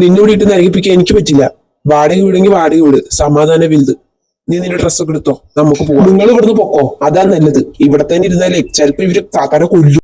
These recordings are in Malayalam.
നിന്നോട് ഇട്ട് നരകിപ്പിക്കാൻ എനിക്ക് പറ്റില്ല. വാടക വീടെങ്കിൽ വാടക വീട്. സമാധാന വലുത്. നീ നിന്റെ ഡ്രസ്സൊക്കെ എടുത്തോ. നമുക്ക് പോവാം. നിങ്ങൾ ഇവിടുന്ന് പൊക്കോ. അതാ നല്ലത്. ഇവിടെ തന്നെ ഇരുന്നാലേ ചിലപ്പോ ഇവർ താത്താനെ കൊല്ലു.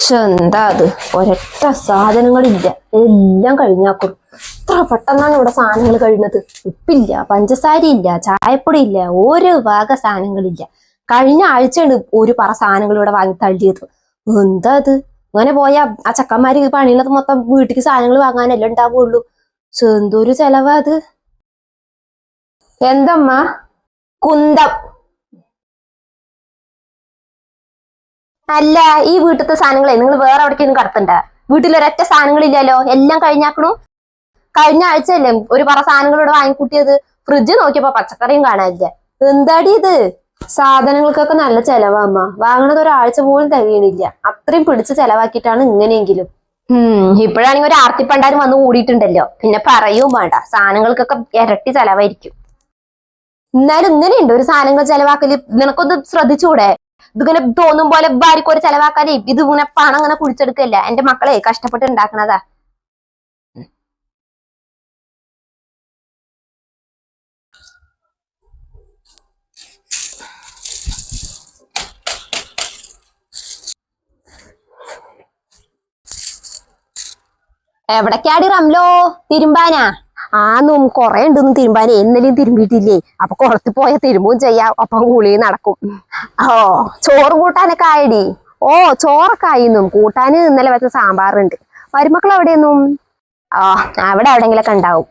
പക്ഷെ എന്താ അത്? ഒരൊറ്റ സാധനങ്ങളില്ല. എല്ലാം കഴിഞ്ഞാക്കും. എത്ര പെട്ടെന്നാണ് ഇവിടെ സാധനങ്ങൾ കഴിയുന്നത്. ഉപ്പില്ല പഞ്ചസാര ഇല്ല ചായപ്പൊടി ഇല്ല ഒരു വക സാധനങ്ങളില്ല. കഴിഞ്ഞ ആഴ്ചയാണ് ഒരു പറ സാധനങ്ങൾ ഇവിടെ വാങ്ങി തള്ളിയത്. എന്താ അത്? അങ്ങനെ പോയ ആ ചക്കന്മാര് പണിയുള്ളത് മൊത്തം വീട്ടിക്ക് സാധനങ്ങൾ വാങ്ങാനല്ലേ ഉണ്ടാവുള്ളൂ. എന്തൊരു ചെലവാ അത്. എന്തമ്മ? കുന്തം. അല്ല ഈ വീട്ടിലത്തെ സാധനങ്ങളെ നിങ്ങൾ വേറെ എവിടേക്കൊന്നും കടത്തണ്ട? വീട്ടിൽ ഒരൊറ്റ സാധനങ്ങളില്ലല്ലോ എല്ലാം കഴിഞ്ഞാക്കണു? കഴിഞ്ഞ ആഴ്ചയല്ലേ ഒരു പറ സാധനങ്ങൾ ഇവിടെ വാങ്ങിക്കൂട്ടിയത്? ഫ്രിഡ്ജ് നോക്കിയപ്പോ പച്ചക്കറിയും കാണാനില്ല. എന്താടി ഇത്? സാധനങ്ങൾക്കൊക്കെ നല്ല ചെലവാ അമ്മ. വാങ്ങണത് ഒരാഴ്ച പോലും തികയണില്ല. അത്രയും പിടിച്ച് ചെലവാക്കിയിട്ടാണ് ഇങ്ങനെയെങ്കിലും. ഉം ഇപ്പോഴാണെങ്കിൽ ഒരു ആർത്തിപ്പണ്ടാരും വന്ന് കൂടിയിട്ടുണ്ടല്ലോ. പിന്നെ പറയൂ വേണ്ട സാധനങ്ങൾക്കൊക്കെ ഇരട്ടി ചെലവായിരിക്കും. എന്നാലും ഇങ്ങനെയുണ്ട്. ഒരു സാധനങ്ങൾ ചെലവാക്കൽ നിനക്കൊന്ന് ശ്രദ്ധിച്ചൂടെ? ഇതിങ്ങനെ തോന്നും പോലെ ഭാര്യക്കൊരു ചെലവാക്കാനേ ഇത് ഇങ്ങനെ പണം അങ്ങനെ കുടിച്ചെടുക്കല്ല എന്റെ മക്കളെ കഷ്ടപ്പെട്ട് ഉണ്ടാക്കണതാ. എവിടേക്കാടി റംലോ? തിരുമ്പാനാ? ആന്നും കൊറേ ഉണ്ടെന്ന് തിരുമ്പാനേ എന്നലെയും തിരുമ്പിയിട്ടില്ലേ? അപ്പൊ കുറച്ച് പോയാൽ തിരുമ്പും ചെയ്യാം. അപ്പൊ കുളിയും നടക്കും. ഓ ചോറ് കൂട്ടാനൊക്കെ ആയടി? ഓ ചോറൊക്കെ ആയിന്നും. കൂട്ടാന് ഇന്നലെ വെച്ച സാമ്പാറുണ്ട്. മരുമക്കൾ എവിടെയെന്നും ആ അവിടെ എവിടെങ്കിലൊക്കെ ഉണ്ടാവും.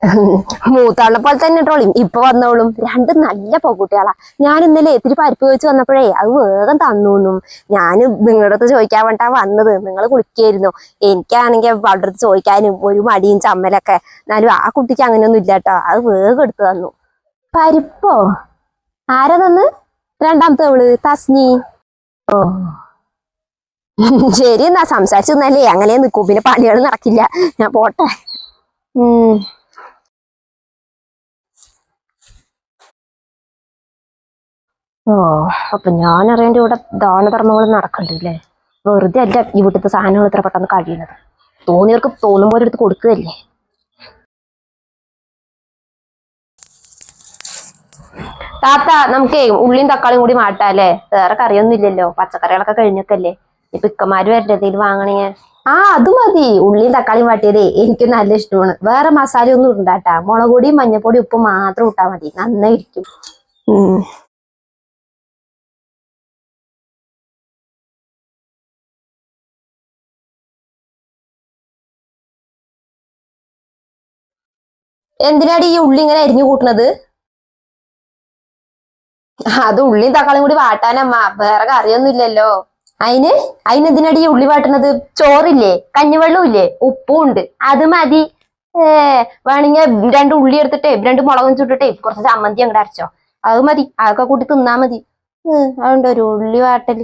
മൂത്താളെ പോലെ തന്നെ ട്രോളിയും ഇപ്പൊ വന്നോളും. രണ്ട് നല്ല പൊക്കുട്ടികളാ ഞാൻ ഇന്നലെ ഇത്തിരി പരിപ്പ് വെച്ച് വന്നപ്പോഴേ അത് വേഗം തന്നൂന്നും. ഞാൻ നിങ്ങളുടെ അടുത്ത് ചോദിക്കാൻ വേണ്ടാ വന്നത്. നിങ്ങൾ കുളിക്കായിരുന്നു. എനിക്കാണെങ്കിൽ അവളുടെ അടുത്ത് ചോദിക്കാനും ഒരു മടിയും ചമ്മലൊക്കെ. എന്നാലും ആ കുട്ടിക്ക് അങ്ങനെയൊന്നും ഇല്ല കേട്ടോ അത് വേഗം എടുത്തു തന്നു. പരിപ്പോ? ആരാ തന്ന്? രണ്ടാമത്തെ അവൾ തസ്നി. ഓ. ശരി എന്നാ. സംസാരിച്ചു നിന്നല്ലേ അങ്ങനെ നിൽക്കൂ പിന്നെ പണികൾ നടക്കില്ല. ഞാൻ പോട്ടെ. ഉം. ഓ അപ്പൊ ഞാൻ അറിയേണ്ട ഇവിടെ ദാനധർമ്മങ്ങൾ നടക്കണ്ടല്ലേ? വെറുതെ അല്ല ഇവിടുത്തെ സാധനങ്ങൾ ഇത്ര പെട്ടെന്ന് കഴിയുന്നത്. തോന്നിയവർക്ക് തോന്നും പോലെ എടുത്ത് കൊടുക്കുകയല്ലേ? താത്ത നമുക്കേ ഉള്ളിയും തക്കാളിയും കൂടി മാട്ടാല്ലേ വേറെ കറിയൊന്നും ഇല്ലല്ലോ പച്ചക്കറികളൊക്കെ കഴിഞ്ഞൊക്കെയല്ലേ ഇപ്പൊ ഇക്കമാര് വരണ്ടതിൽ വാങ്ങണേ? ആ അത് മതി. ഉള്ളിയും തക്കാളിയും വാട്ടിയതേ എനിക്ക് നല്ല ഇഷ്ടമാണ്. വേറെ മസാല ഒന്നും ഇണ്ടാട്ടാ മുളക് പൊടിയും മഞ്ഞപ്പൊടിയും ഉപ്പും മാത്രം ഇട്ടാ മതി. നന്നായിരിക്കും. എന്തിനാടി ഈ ഉള്ളി ഇങ്ങനെ അരിഞ്ഞു കൂട്ടണത് അത് ഉള്ളിയും തക്കാളിയും കൂടി വാട്ടാനമ്മ. വേറെ കറിയൊന്നും ഇല്ലല്ലോ അതിന് അതിന് എന്തിനാടി ഈ ഉള്ളി വാട്ടണത് ചോറില്ലേ? കഞ്ഞിവെള്ളം ഇല്ലേ? ഉപ്പും ഉണ്ട്. അത് മതി. ഏ വേണമെങ്കിൽ രണ്ട് ഉള്ളി എടുത്തിട്ടേ രണ്ട് മുളകും ചുട്ടിട്ടേ കുറച്ച് ചമ്മന്തി അങ്ങോട്ട് അരച്ചോ. അത് മതി. അതൊക്കെ കൂട്ടി തിന്നാ മതി. അതുകൊണ്ട് ഒരു ഉള്ളി വാട്ടൽ.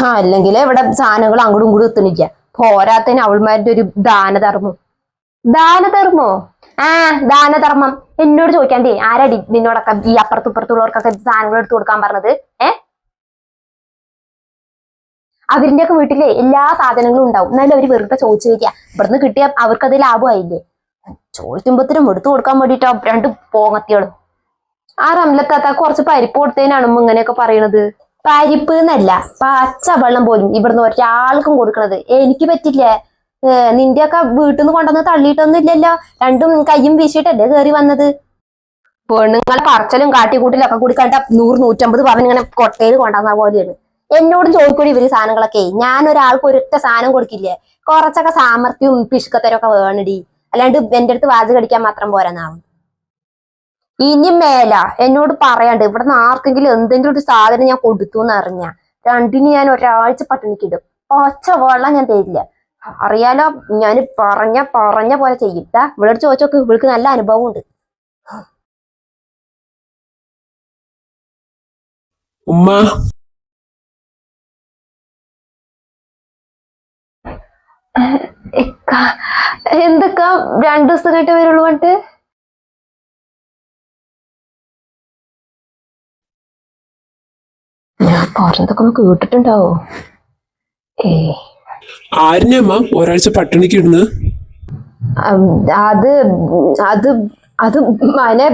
ആ അല്ലെങ്കിൽ ഇവിടെ സാധനങ്ങൾ അങ്ങോട്ടും ഇങ്ങോട്ടും എത്തുന്നില്ല പോരാത്തതിന് അവൾമാരുടെ ഒരു ദാനധർമ്മം. ദാനധർമ്മോ? ആ ദാനധർമ്മം. എന്നോട് ചോദിക്കാൻ ചോദിക്കാണ്ടേ ആരാടി നിന്നോടൊക്കെ ഈ അപ്പുറത്തും ഇപ്പുറത്തുള്ളവർക്കൊക്കെ സാധനങ്ങൾ എടുത്തു കൊടുക്കാൻ പറഞ്ഞത്? ഏ? അവരിന്റെ ഒക്കെ വീട്ടിലെ എല്ലാ സാധനങ്ങളും ഉണ്ടാവും. എന്നാലും അവർ വെറുതെ ചോദിച്ചു വയ്ക്കുക ഇവിടുന്ന് കിട്ടിയ അവർക്കത് ലാഭമായില്ലേ? ചോദിക്കുമ്പോഴത്തേനും എടുത്തു കൊടുക്കാൻ വേണ്ടിട്ടോ രണ്ട് പോങ്ങത്തിയോളും ആ റംലത്താത്ത കുറച്ച് പരിപ്പ് കൊടുത്തതിനാണ് ഉമ്മ ഇങ്ങനെയൊക്കെ പറയണത്. പരിപ്പ് എന്നല്ല പച്ചവെള്ളം പോലും ഇവിടുന്ന് ഒരാൾക്കും കൊടുക്കണത്. എനിക്ക് പറ്റില്ലേ. നിന്റെയൊക്കെ വീട്ടിൽ നിന്ന് കൊണ്ടുവന്ന് തള്ളിയിട്ടൊന്നും ഇല്ലല്ലോ രണ്ടും കയ്യും വീശിയിട്ടല്ലേ കയറി വന്നത്? പെണ്ണുങ്ങളെ പറച്ചലും കാട്ടിക്കൂട്ടിലും ഒക്കെ കൂടി കണ്ട നൂറ് നൂറ്റമ്പത് പവൻ ഇങ്ങനെ കൊട്ടയിൽ കൊണ്ടുവന്ന പോലെയാണ്. എന്നോടും ചോദിക്കൂടി ഇവർ സാധനങ്ങളൊക്കെ. ഞാൻ ഒരാൾക്ക് ഒരൊറ്റ സാധനം കൊടുക്കില്ലേ? കുറച്ചൊക്കെ സാമർഥ്യവും പിശുക്കത്തരും ഒക്കെ വേണടി. അല്ലാണ്ട് എന്റെ അടുത്ത് വാചകം അടിക്കാൻ മാത്രം പോരാന്നാവും ഇനി മേല എന്നോട് പറയാണ്ട് ഇവിടെ നിന്ന് ആർക്കെങ്കിലും എന്തെങ്കിലും ഒരു സാധനം ഞാൻ കൊടുത്തു എന്ന് അറിഞ്ഞ രണ്ടിന് ഞാൻ ഒരാഴ്ച പട്ടിണിക്കിടും. ഒച്ച വെള്ളം ഞാൻ തരില്ല. അറിയാലോ ഞാൻ പറഞ്ഞ പറഞ്ഞ പോലെ ചെയ്യും. ദാ ഇവളോട് ചോദിച്ചോക്ക് ഇവൾക്ക് നല്ല അനുഭവം ഉണ്ട് ഉമ്മ എന്തൊക്കെ? രണ്ടു ദിവസം കേട്ട് വരുള്ളൂ പറഞ്ഞിട്ട്? പറഞ്ഞതൊക്കെ ഒന്ന് കേട്ടിട്ടുണ്ടാവോ? ഏ ആരിനെ ഒരാഴ്ച പട്ടിണിക്ക് ഇടുന്നത്? അത് അത് അത് മനെ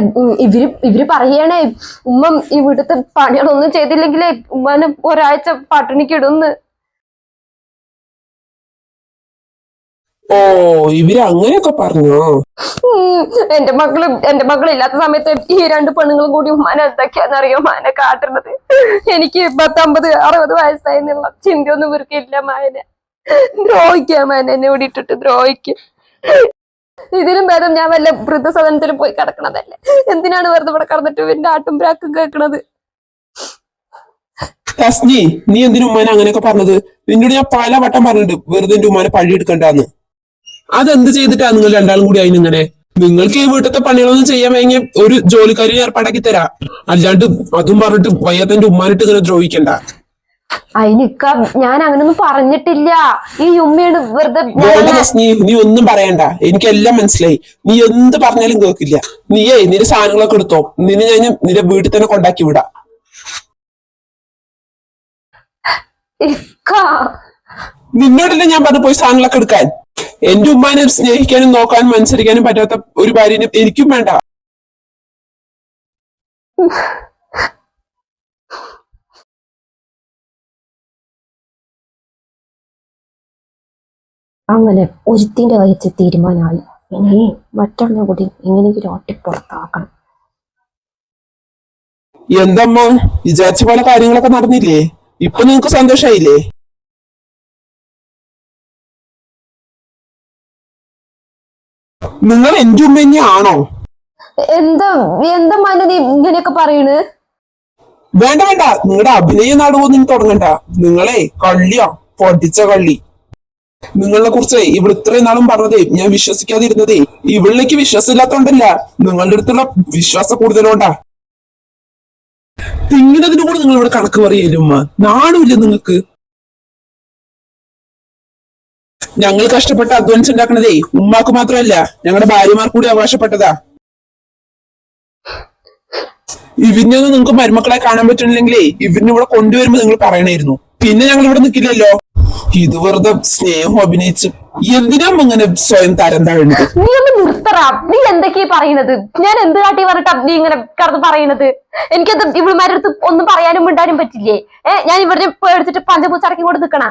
ഇവർ ഇവർ പറയണേ ഉമ്മ ഇവിടുത്തെ പണികളൊന്നും ചെയ്തില്ലെങ്കിലേ ഉമ്മനെ ഒരാഴ്ച പട്ടിണിക്ക് ഇടുന്ന്. ഓ ഇവർ അങ്ങനെയൊക്കെ പറഞ്ഞോ? എന്റെ മക്കൾ എന്റെ മക്കൾ ഇല്ലാത്ത സമയത്ത് ഈ രണ്ട് പെണ്ണുങ്ങളും കൂടി ഉമ്മാനെ എന്തൊക്കെയാണെന്നറിയോ? മാനെ കാട്ടുന്നത് എനിക്ക് പത്തമ്പത് അറുപത് വയസ്സായി എന്നുള്ള ചിന്തയൊന്നും ഇവർക്കില്ല മായനെ. ദ്രോഹിക്കുക മാൻ എന്നെ ഓടിയിട്ടിട്ട് ദ്രോഹിക്കും. ഇതിലും ഭേദം ഞാൻ വല്ല വൃദ്ധസദനത്തിൽ പോയി കിടക്കണതല്ലേ? എന്തിനാണ് വെറുതെ ഇവിടെ കടന്നിട്ട് എന്റെ ആട്ടും പ്രാക്കും കേൾക്കണത്? തസ്നി നീ എന്തിനു ഉമ്മാനെ അങ്ങനെയൊക്കെ പറഞ്ഞത്? നിന്നോട് ഞാൻ പല വട്ടം പറഞ്ഞിട്ടുണ്ട് വെറുതെ എന്റെ ഉമ്മാനെ പഴി എടുക്കണ്ടെന്ന്. അതെന്ത് ചെയ്തിട്ടാ നിങ്ങൾ രണ്ടാളും കൂടി അതിനിങ്ങനെ നിങ്ങൾക്ക് ഈ വീട്ടിലത്തെ പണികളൊന്നും ചെയ്യാൻ വേണ്ടി ഒരു ജോലിക്കാരി ഏർപ്പാടാക്കി തരാം. അല്ലാണ്ട് അതും പറഞ്ഞിട്ട് വയ്യാത്ത എന്റെ ഉമ്മാനിട്ട് ഇങ്ങനെ ദ്രോഹിക്കണ്ട. അതിനിക്ക ഞാൻ അങ്ങനൊന്നും പറഞ്ഞിട്ടില്ല. ഈ ഉമ്മയാണ് വെറുതെ നീ ഒന്നും പറയണ്ട. എനിക്കെല്ലാം മനസ്സിലായി. നീ എന്ത് പറഞ്ഞാലും കേൾക്കില്ല. നീയേ നിന്റെ സാധനങ്ങളൊക്കെ എടുത്തോ. നിന്നെ ഞാൻ നിന്റെ വീട്ടിൽ തന്നെ കൊണ്ടാക്കി വിടാ. നിന്നോടല്ലേ ഞാൻ പറഞ്ഞു പോയി സാധനങ്ങളൊക്കെ എടുക്കാൻ? എന്റെ ഉമ്മാനെ സ്നേഹിക്കാനും നോക്കാനും അനുസരിക്കാനും പറ്റാത്ത ഒരു ഭാര്യനെ എനിക്കും വേണ്ട. അങ്ങനെ ഒരുത്തിന്റെ വയച്ച് തീരുമാനമായി. ഇനി മറ്റൊന്നും കൂടി എങ്ങനെയെങ്കിലും ഒട്ടി പുറത്താക്കണം. എന്തമ്മ? വിചാരിച്ച പോലെ കാര്യങ്ങളൊക്കെ നടന്നില്ലേ? ഇപ്പൊ നിങ്ങക്ക് സന്തോഷായില്ലേ? നിങ്ങൾ എന്റെ ഉമ്മ തന്നെയാണോ? എന്താ എന്താ മനു നീ ഇങ്ങനെയൊക്കെ പറയണ്? വേണ്ട വേണ്ട. നിങ്ങളുടെ അഭിനയ നാടകമൊന്നും തുടങ്ങണ്ട. നിങ്ങളെ കള്ളിയാ? പൊടിച്ച കള്ളി. നിങ്ങളെ കുറിച്ച് ഇവിടെ ഇത്രയും നാളും പറഞ്ഞതേ ഞാൻ വിശ്വസിക്കാതിരുന്നതേ ഇവളിലേക്ക് വിശ്വാസമില്ലാത്തോണ്ടല്ല നിങ്ങളുടെ അടുത്തുള്ള വിശ്വാസം കൂടുതലോണ്ടാ തിങ്ങനതിനു കൂടെ നിങ്ങൾ ഇവിടെ കണക്ക് പറയല്ലേ നാടുമില്ല നിങ്ങൾക്ക്? ഞങ്ങൾ കഷ്ടപ്പെട്ട് അധ്വാനിച്ച് ഉണ്ടാക്കണതേ ഉമ്മാക്ക് മാത്രമല്ല ഞങ്ങളുടെ ഭാര്യമാർ കൂടി അവകാശപ്പെട്ടതാ. ഇവരിനൊന്നും നിങ്ങൾക്ക് മരുമക്കളെ കാണാൻ പറ്റുന്നില്ലെങ്കിലേ ഇവരിനെ ഇവിടെ കൊണ്ടുവരുമ്പോ നിങ്ങൾ പറയണായിരുന്നു. പിന്നെ ഞങ്ങൾ ഇവിടെ നിൽക്കില്ലല്ലോ ഇത് വെറുതെ സ്നേഹം അഭിനയിച്ച് എന്തിനാ അങ്ങനെ സ്വയം തരം താഴുന്നത്? നീ ഒന്ന് നിർത്തറാ. നീ എന്തൊക്കെയാ പറയണത് ഞാൻ എന്ത് കാട്ടി പറഞ്ഞിട്ടാ നീ ഇങ്ങനെ കടന്ന് പറയണത് എനിക്കത് ഇവിടുമാരുടെ അടുത്ത് ഒന്നും പറയാനും മിണ്ടാനും പറ്റില്ലേ? ഏ ഞാൻ ഇവരുടെ പേടിച്ചിട്ട് പഞ്ചപൂച്ചടക്കി കൊണ്ട് നിക്കണ.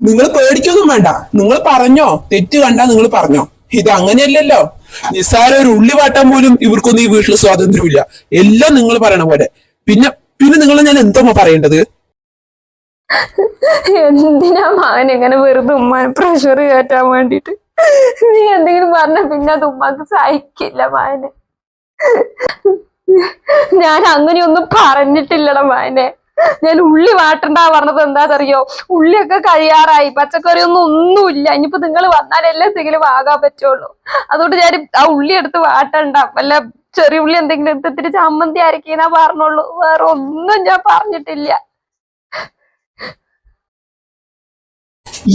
നിങ്ങൾ പേടിക്കൊന്നും വേണ്ട. നിങ്ങൾ പറഞ്ഞോ. തെറ്റ് കണ്ടാ നിങ്ങൾ പറഞ്ഞോ. ഇത് അങ്ങനെയല്ലല്ലോ. നിസ്സാര ഒരു ഉള്ളി വാട്ടാൻ പോലും ഇവർക്കൊന്നും ഈ വീട്ടിൽ സ്വാതന്ത്ര്യമില്ല. എല്ലാം നിങ്ങൾ പറയണ പോലെ. പിന്നെ പിന്നെ നിങ്ങൾ ഞാൻ എന്തോ പറയേണ്ടത്? എന്തിനാ മകൻ ഇങ്ങനെ വെറുതെ ഉമ്മാനെ പ്രഷർ കയറ്റാൻ വേണ്ടിട്ട്? നീ എന്തെങ്കിലും പറഞ്ഞ പിന്നെ അത് ഉമ്മാക്ക് സഹിക്കില്ല മകന്. ഞാൻ അങ്ങനെയൊന്നും പറഞ്ഞിട്ടില്ലട മകനെ. ഞാൻ ഉള്ളി വാട്ടണ്ട പറഞ്ഞത് എന്താണെന്നറിയോ ഉള്ളിയൊക്കെ കഴിയാറായി. പച്ചക്കറി ഒന്നും ഒന്നുമില്ല. ഇനിയിപ്പോ നിങ്ങൾ വന്നാലല്ലേ എന്തെങ്കിലും ആകാൻ പറ്റുള്ളൂ. അതുകൊണ്ട് ഞാൻ ആ ഉള്ളി എടുത്ത് വാട്ടണ്ട. വല്ല ചെറിയ ഉള്ളി എന്തെങ്കിലും എടുത്തിട്ട് ചമ്മന്തി അരക്കിനാ പറഞ്ഞോളൂ. വേറെ ഒന്നും ഞാൻ പറഞ്ഞിട്ടില്ല.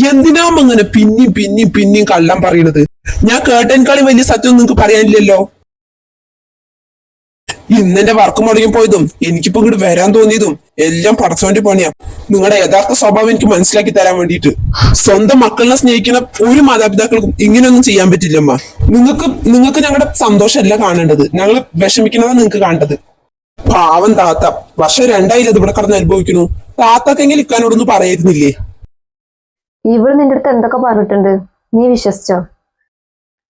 എന്തിനാ അങ്ങനെ പിന്നെയും പിന്നെയും പിന്നെയും കള്ളം പറയണത്? ഞാൻ കേട്ടതിനേക്കാളും വലിയ സത്യം നിങ്ങൾക്ക് പറയാനില്ലല്ലോ. ഇന്നെന്റെ വർക്ക് മുടങ്ങി പോയതും എനിക്കിപ്പോ ഇങ്ങോട്ട് വരാൻ തോന്നിയതും എല്ലാം പടച്ചവന്റെ പണിയാ. നിങ്ങളുടെ യഥാർത്ഥ സ്വഭാവം എനിക്ക് മനസ്സിലാക്കി തരാൻ വേണ്ടിയിട്ട് സ്വന്തം മക്കളിനെ സ്നേഹിക്കുന്ന ഒരു മാതാപിതാക്കൾക്കും ഇങ്ങനെയൊന്നും ചെയ്യാൻ പറ്റില്ലമ്മ. നിങ്ങൾക്ക് നിങ്ങൾക്ക് ഞങ്ങളുടെ സന്തോഷമല്ല കാണേണ്ടത്. ഞങ്ങൾ വിഷമിക്കുന്നതാണ് നിങ്ങൾക്ക് കാണേണ്ടത്. പാവം താത്ത വർഷം രണ്ടായില്ല ഇവിടെ കടന്ന് അനുഭവിക്കുന്നു. താത്തക്കെങ്കിൽ ഇക്കാനോടൊന്നും പറയായിരുന്നില്ലേ ഇവൾ നിന്റെ അടുത്ത് എന്തൊക്കെ പറഞ്ഞിട്ടുണ്ട്? നീ വിശ്വസിച്ചോ?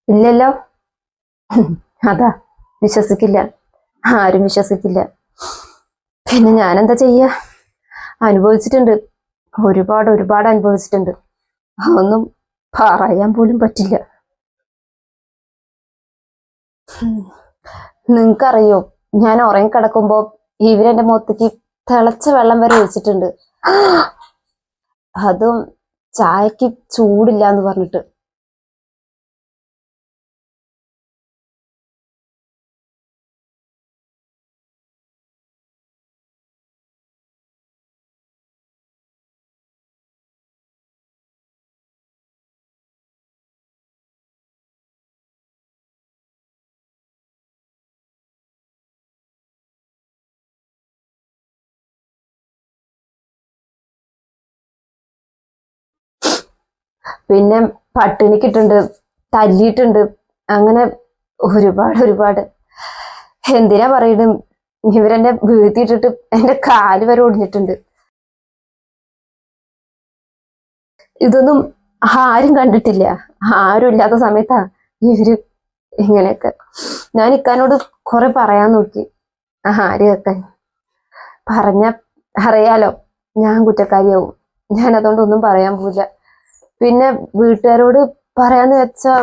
ഇല്ലല്ലോ. അതാ വിശ്വസിക്കില്ല. ആരും വിശ്വസിക്കില്ല. പിന്നെ ഞാൻ എന്താ ചെയ്യ? അനുഭവിച്ചിട്ടുണ്ട്. ഒരുപാട് ഒരുപാട് അനുഭവിച്ചിട്ടുണ്ട്. അതൊന്നും പറയാൻ പോലും പറ്റില്ല. നിങ്ങൾക്കറിയോ ഞാൻ ഉറങ്ങിക്കിടക്കുമ്പോ ഇവരെന്റെ മുഖത്തേക്ക് തിളച്ച വെള്ളം വരെ ഒഴിച്ചിട്ടുണ്ട്. അതും ചായക്ക് ചൂടില്ല എന്ന് പറഞ്ഞിട്ട് പിന്നെ പട്ടിണിക്കിട്ടുണ്ട് തല്ലിയിട്ടുണ്ട് അങ്ങനെ ഒരുപാട് ഒരുപാട്. എന്തിനാ പറയുന്നത് ഇവരെന്നെ വീഴ്ത്തിയിട്ടിട്ട് എന്റെ കാൽ വരെ ഒടിഞ്ഞിട്ടുണ്ട്. ഇതൊന്നും ആരും കണ്ടിട്ടില്ല. ആരും ഇല്ലാത്ത സമയത്താ ഇവർ ഇങ്ങനെയൊക്കെ. ഞാൻ ഇക്കാനോട് കുറെ പറയാൻ നോക്കി. ആര് കേക്കാൻ പറഞ്ഞ അറിയാലോ ഞാൻ കുറ്റക്കാരിയാവും. ഞാൻ അതുകൊണ്ട് ഒന്നും പറയാൻ പോവില്ല. പിന്നെ വീട്ടുകാരോട് പറയാന്ന് വെച്ചാ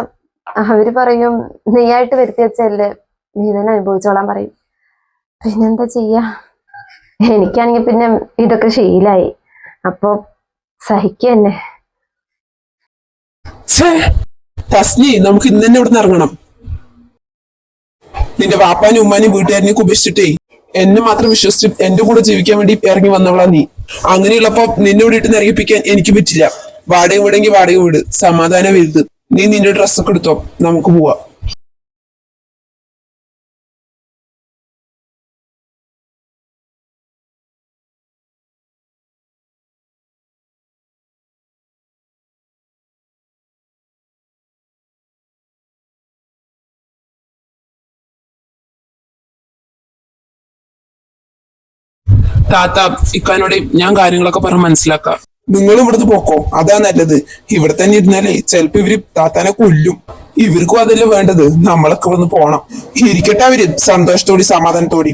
അവർ പറയും നീയായിട്ട് വരുത്തി വെച്ചല്ലേ നീ തന്നെ അനുഭവിച്ചോളാൻ പറയും. പിന്നെന്താ ചെയ്യാ? എനിക്കാണെങ്കിൽ പിന്നെ ഇതൊക്കെ ശീലായി. അപ്പൊ ഛേ തസ്നി നമുക്ക് ഇന്ന് തന്നെ ഇവിടുന്ന് ഇറങ്ങണം. നിന്റെ വാപ്പാനും ഉമ്മാനും വീട്ടുകാരനെയൊക്കെ ഉപേക്ഷിച്ചിട്ടേ എന്നെ മാത്രം വിശ്വസിച്ച് എന്റെ കൂടെ ജീവിക്കാൻ വേണ്ടി ഇറങ്ങി വന്നവളാ നീ. അങ്ങനെയുള്ളപ്പോ നിന്നെ ഇട്ട് നിറയിപ്പിക്കാൻ എനിക്ക് പറ്റില്ല. വാടക വീടെങ്കിൽ വാടക വീട്. സമാധാനം വരുത് നീ നിന്റെ ഡ്രസ്സ് ഒക്കെ എടുത്തോ. നമുക്ക് പോവാം. താത്ത ഇക്കാനോട് ഞാൻ കാര്യങ്ങളൊക്കെ പറഞ്ഞ് മനസ്സിലാക്കാം. നിങ്ങൾ ഇവിടുന്ന് പോക്കോ? അതാ നല്ലത്. ഇവിടെ തന്നെ ഇരുന്നാലേ ചിലപ്പോ ഇവർ താത്താനെ കൊല്ലും. ഇവർക്കും അതല്ലേ വേണ്ടത്? നമ്മളൊക്കെ ഇവിടുന്ന് പോണം. ഇരിക്കട്ടെ അവർ. സന്തോഷത്തോടി സമാധാനത്തോടി.